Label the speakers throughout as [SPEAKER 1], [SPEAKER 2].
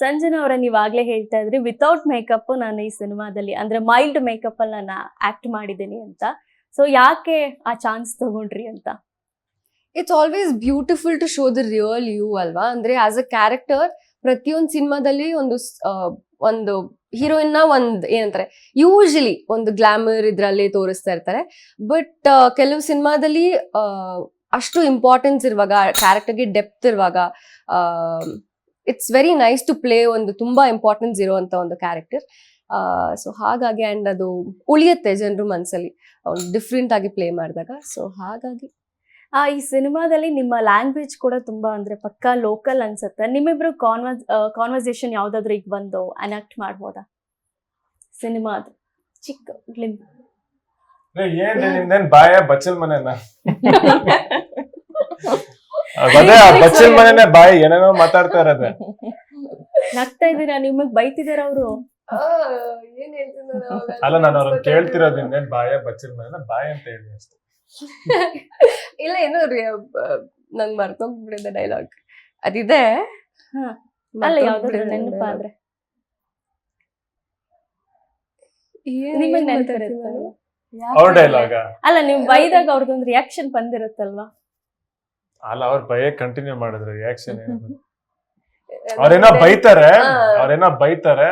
[SPEAKER 1] ಸಂಜನಾ ಅವರ ನೀವಾಗ್ಲೇ ಹೇಳ್ತಾ ಇದ್ರಿ ವಿತೌಟ್ ಮೇಕಪ್ ನಾನು ಈ ಸಿನಿಮಾದಲ್ಲಿ, ಅಂದ್ರೆ ಮೈಲ್ಡ್ ಮೇಕಪ್ ಅಲ್ಲಿ ನಾನು ಆಕ್ಟ್ ಮಾಡಿದ್ದೀನಿ ಅಂತ. ಸೊ ಯಾಕೆ ಆ ಚಾನ್ಸ್ ತಗೊಂಡ್ರಿ ಅಂತ?
[SPEAKER 2] It's always beautiful to show the real you ಅಲ್ವಾ? ಅಂದ್ರೆ ಆಸ್ ಅ ಕ್ಯಾರೆಕ್ಟರ್ ಪ್ರತಿಯೊಂದು ಸಿನಿಮಾದಲ್ಲಿ ಒಂದು ಒಂದು ಹೀರೋಯಿನ್ನ ಒಂದ್ ಏನಂತಾರೆ ಯೂಶಲಿ ಒಂದು ಗ್ಲಾಮರ್ ಇದ್ರಲ್ಲಿ ತೋರಿಸ್ತಾ ಇರ್ತಾರೆ. ಬಟ್ ಕೆಲವು ಸಿನಿಮಾದಲ್ಲಿ ಅಷ್ಟು ಇಂಪಾರ್ಟೆನ್ಸ್ ಇರುವಾಗ ಕ್ಯಾರೆಕ್ಟರ್ಗೆ ಡೆಪ್ತ್ ಇರುವಾಗ it's very nice to play ಒಂದು ತುಂಬಾ ಇಂಪಾರ್ಟೆನ್ಸ್ ಇರುವಂತ ಒಂದು ಕ್ಯಾರೆಕ್ಟರ್ ಸೊ ಹಾಗಾಗಿ ಅಂಡ್ ಅದು ಉಳಿಯುತ್ತೆ ಜನರು ಮನಸ್ಸಲ್ಲಿ ಡಿಫ್ರೆಂಟ್ ಆಗಿ ಪ್ಲೇ ಮಾಡಿದಾಗ. ಸೊ ಹಾಗಾಗಿ
[SPEAKER 1] ಆ ಈ ಸಿನಿಮಾದಲ್ಲಿ ನಿಮ್ಮ ಲ್ಯಾಂಗ್ವೇಜ್ ಕೂಡ ತುಂಬಾ ಅಂದ್ರೆ ಪಕ್ಕಾ ಲೋಕಲ್ ಅನ್ಸುತ್ತೆ. ನಿಮ್ಮಿಬ್ರು ಕಾನ್ವರ್ ಕಾನ್ವರ್ಸೇಷನ್ ಯಾವ್ದಾದ್ರು ಈಗ ಬಂದು ಅನಾಕ್ಟ್ ಮಾಡ್ಬೋದಾ? ಸಿನಿಮಾದ ಚಿಕ್ಕ
[SPEAKER 3] ಏನ್ ನಿಮ್ದೇನ್ ಬಾಯ ಬಚ್ಚಲ್ ಮನೆನ? ಅದೇ ಆ ಬಚ್ಚಲ್ ಮನೆನೇ ಬಾಯಿ ಏನೇನೋ ಮಾತಾಡ್ತಾ ಇರೋದೆ.
[SPEAKER 1] ನಗ್ತಾ ಇದ್ದೀರಾ? ನಿಮಗ್ ಬೈತಿದಾರ ಅವರು?
[SPEAKER 2] ಏನ್
[SPEAKER 3] ಅಲ್ಲ ನಾನು ಅವ್ರನ್ನ ಕೇಳ್ತಿರೋದು ಇನ್ನೇನ್ ಬಾಯ ಬಚ್ಚಲ್ ಮನೆನ? ಬಾಯ್ ಅಂತ ಹೇಳಿ ಅಷ್ಟೇ.
[SPEAKER 2] ಇಲ್ಲ ಏನು ನಂಗ್ ಮರ್ತೋಗ್ಬಿಟ್ಟಿದೆ ಡೈಲಾಗ್ ಅದಿದೆ.
[SPEAKER 1] ಅಲ್ಲ ಯಾವ್ದಾದ್ರು ನೆನಪ. ಅಂದ್ರೆ?
[SPEAKER 2] ಏನ್-
[SPEAKER 1] ನಿಮಗ್
[SPEAKER 2] ಏನ್
[SPEAKER 3] ಅವ್ರ ಡೈಲಾಗ
[SPEAKER 1] ಅಲ್ಲ ನೀವು ಬೈದಾಗ ಅವ್ರದೊಂದು ರಿಯಾಕ್ಷನ್ ಬಂದಿರುತ್ತಲ್ವಾ?
[SPEAKER 3] ಅಲ್ಲ ಅವ್ರ ಭಯ ಕಂಟಿನ್ಯೂ ಮಾಡಿದ್ರು ರಿಯಾಕ್ಷನ್? ಅವ್ರೇನೋ ಬೈತಾರೆ. ಅವ್ರೇನೋ ಬೈತಾರೆ.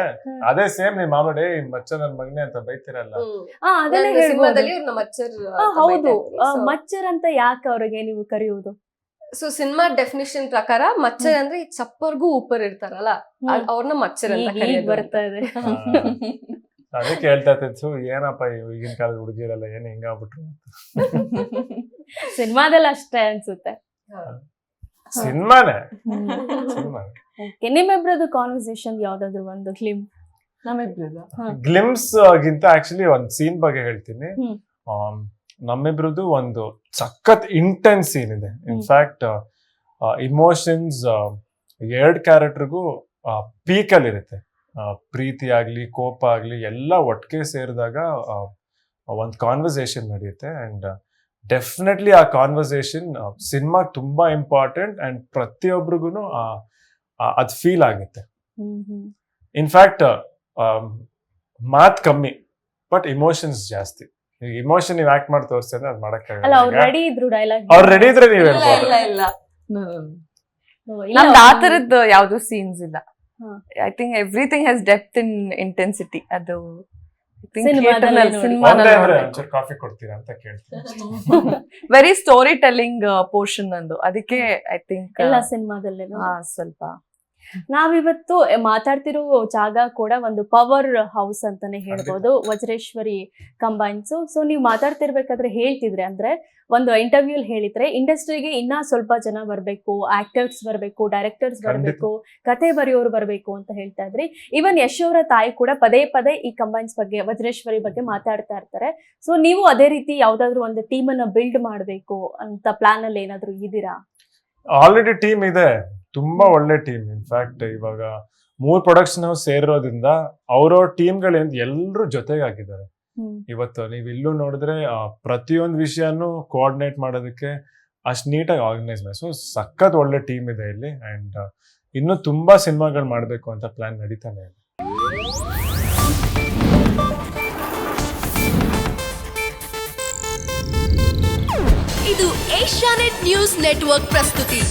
[SPEAKER 3] ಅದೇ ಸೇಮ್ ನಿಮ್ ಮಾಮಡಿ ಮಚ್ಚ ನನ್ ಮಗನೆ ಅಂತ ಬೈತಿರಲ್ಲ.
[SPEAKER 1] ಹೌದು. ಮಚ್ಚರ್ ಅಂತ ಯಾಕೆ ಅವ್ರಿಗೆ ನೀವು ಕರೆಯುವುದು?
[SPEAKER 2] ಸೊ ಸಿನಿಮಾ ಡೆಫಿನಿಷನ್ ಪ್ರಕಾರ ಮಚ್ಚರ್ ಅಂದ್ರೆ ಈ ಚಪ್ಪರ್ಗೂ ಉಪ್ಪರ್ ಇರ್ತಾರಲ್ಲ. ಅವ್ರನ್ನ ಮಚ್ಚರ್ ಅಂತ
[SPEAKER 1] ಬರ್ತಾ ಇದೆ.
[SPEAKER 3] ಅದೇ ಕೇಳ್ತಾ ಹೇಳ್ತಾ ಇತ್ತು ಏನಪ್ಪ ಈಗಿನ ಕಾಲದ ಹುಡುಗಿರಲ್ಲ ಏನ್ ಹಿಂಗಾಗ್ಬಿಟ್ರು?
[SPEAKER 1] ಸಿನಿಮಾದಲ್ಲಿ ಅಷ್ಟೇ ಅನ್ಸುತ್ತೆ.
[SPEAKER 3] ಸಿನಿಮಾನೇ.
[SPEAKER 1] ಸಿನಿಮಾನೇ. ನಿಮ್ಮಿಬ್ರದ್ದು ಕಾನ್ವರ್ಸೇಷನ್ ಯಾವ್ದಾದ್ರು ಒಂದು
[SPEAKER 3] ಗ್ಲಿಮ್ಸ್ ಗಿಂತ ಆಕ್ಚುಲಿ ಒಂದ್ ಸೀನ್ ಬಗ್ಗೆ ಹೇಳ್ತೀನಿ. ನಮ್ಮಿಬ್ರದ್ದು ಒಂದು ಸಖತ್ ಇಂಟೆನ್ಸ್ ಸೀನ್ ಇದೆ. ಇನ್ಫ್ಯಾಕ್ಟ್ ಇಮೋಷನ್ಸ್ ಎರಡ್ ಕ್ಯಾರೆಕ್ಟರ್ಗೂ ಪೀಕ್ ಅಲ್ಲಿ ಇರುತ್ತೆ. ಪ್ರೀತಿ ಆಗ್ಲಿ ಕೋಪ ಆಗ್ಲಿ ಎಲ್ಲ ಒಟ್ಟಿಗೆ ಸೇರಿದಾಗ ಒಂದು ಕಾನ್ವರ್ಸೇಷನ್ ನಡೆಯುತ್ತೆ. ಅಂಡ್ ಡೆಫಿನೆಟ್ಲಿ ಆ ಕಾನ್ವರ್ಸೇಷನ್ ಸಿನಿಮಾ ತುಂಬಾ ಇಂಪಾರ್ಟೆಂಟ್ ಅಂಡ್ ಪ್ರತಿಯೊಬ್ಬರಿಗೂ ಅದ್ ಫೀಲ್ ಆಗುತ್ತೆ ಇನ್ಫ್ಯಾಕ್ಟ್ ಮಾತ್ ಕಮ್ಮಿ ಬಟ್ ಇಮೋಷನ್ಸ್ ಜಾಸ್ತಿ ಇಮೋಷನ್ ನೀವು ಆಕ್ಟ್ ಮಾಡಿ ತೋರಿಸಿದ್ರೆ ಅದ್
[SPEAKER 1] ಅಲ್ಲ ಅವ್ರು
[SPEAKER 3] ಮಾಡಕ್
[SPEAKER 1] ರೆಡಿ ಇದ್ರು ಡೈಲಾಗ್
[SPEAKER 3] ಅವ್ರು ರೆಡಿ ಇದ್ರೆ ನೀವ್
[SPEAKER 4] ಇಲ್ಲ
[SPEAKER 3] ಹೇಳ್ಬೋದು.
[SPEAKER 4] ಇಲ್ಲ ಇಲ್ಲ ನಮ್ದು ಆ ತರದ್ದು ಯಾವ್ದು ಸೀನ್ಸ್ ಇಲ್ಲ. I think everything has depth in intensity ಅದು
[SPEAKER 3] ಕಾಫಿ ಕೊಡ್ತೀರಾ ಅಂತ ಕೇಳ್ತೀನಿ.
[SPEAKER 4] ವೆರಿ ಸ್ಟೋರಿ ಟೆಲ್ಲಿಂಗ್ ಪೋರ್ಷನ್ ನಂದು. ಅದಕ್ಕೆ ಐ ಥಿಂಕ್
[SPEAKER 1] ಎಲ್ಲ ಸಿನಿಮಾದಲ್ಲೇ
[SPEAKER 4] ಹಾ ಸ್ವಲ್ಪ
[SPEAKER 1] ನಾವಿವತ್ತು ಮಾತಾಡ್ತಿರೋ ಜಾಗ ಕೂಡ ಒಂದು ಪವರ್ ಹೌಸ್ ಅಂತಾನೆ ಹೇಳ್ಬೋದು ವಜ್ರೇಶ್ವರಿ ಕಂಬೈನ್ಸ್. ಸೊ ನೀವು ಮಾತಾಡ್ತಿರ್ಬೇಕಾದ್ರೆ ಹೇಳ್ತಿದ್ರೆ ಅಂದ್ರೆ ಒಂದು ಇಂಟರ್ವ್ಯೂ ಹೇಳಿದ್ರೆ ಇಂಡಸ್ಟ್ರಿಗೆ ಇನ್ನ ಸ್ವಲ್ಪ ಜನ ಬರಬೇಕು ಆಕ್ಟರ್ಸ್ ಬರಬೇಕು ಡೈರೆಕ್ಟರ್ಸ್ ಬರಬೇಕು ಕತೆ ಬರೆಯೋರು ಬರಬೇಕು ಅಂತ ಹೇಳ್ತಾ ಇದ್ರಿ. ಇವನ್ ಯಶ್ ಅವರ ತಾಯಿ ಕೂಡ ಪದೇ ಪದೇ ಈ ಕಂಬೈನ್ಸ್ ಬಗ್ಗೆ ವಜ್ರೇಶ್ವರಿ ಬಗ್ಗೆ ಮಾತಾಡ್ತಾ ಇರ್ತಾರೆ. ಸೊ ನೀವು ಅದೇ ರೀತಿ ಯಾವ್ದಾದ್ರು ಒಂದು ಟೀಮ್ ಅನ್ನ ಬಿಲ್ಡ್ ಮಾಡಬೇಕು ಅಂತ ಪ್ಲಾನ್ ಅಲ್ಲಿ ಏನಾದ್ರು ಇದೀರಾ
[SPEAKER 3] ಆಲ್ರೆಡಿ ಟೀಮ್ ಇದೆ. ತುಂಬಾ ಒಳ್ಳೆ ಟೀಮ್ ಇನ್ಫ್ಯಾಕ್ಟ್ ಇವಾಗ ಮೂರ್ ಪ್ರೊಡಕ್ಷನ್ ನಾವು ಸೇರಿರೋದ್ರಿಂದ ಅವ್ರವ್ರ ಟೀಮ್ಗಳಿಂದ ಎಲ್ಲರೂ ಜೊತೆಗಾಗಿದ್ದಾರೆ. ಇವತ್ತು ನೀವು ಇಲ್ಲೂ ನೋಡಿದ್ರೆ ಪ್ರತಿಯೊಂದು ವಿಷಯನೂ ಕೋಆರ್ಡಿನೇಟ್ ಮಾಡೋದಕ್ಕೆ ಅಷ್ಟು ನೀಟಾಗಿ ಆರ್ಗನೈಸ್ ಮಾಡಿ. ಸೊ ಸಖತ್ ಒಳ್ಳೆ ಟೀಮ್ ಇದೆ ಇಲ್ಲಿ ಅಂಡ್ ಇನ್ನೂ ತುಂಬಾ ಸಿನಿಮಾಗಳು ಮಾಡಬೇಕು ಅಂತ ಪ್ಲಾನ್ ನಡೀತಾನೆ ಇದೆ.
[SPEAKER 5] ಇದು ಏಷ್ಯಾನೆಟ್ ನ್ಯೂಸ್ ನೆಟ್ವರ್ಕ್ ಪ್ರಸ್ತುತಿ.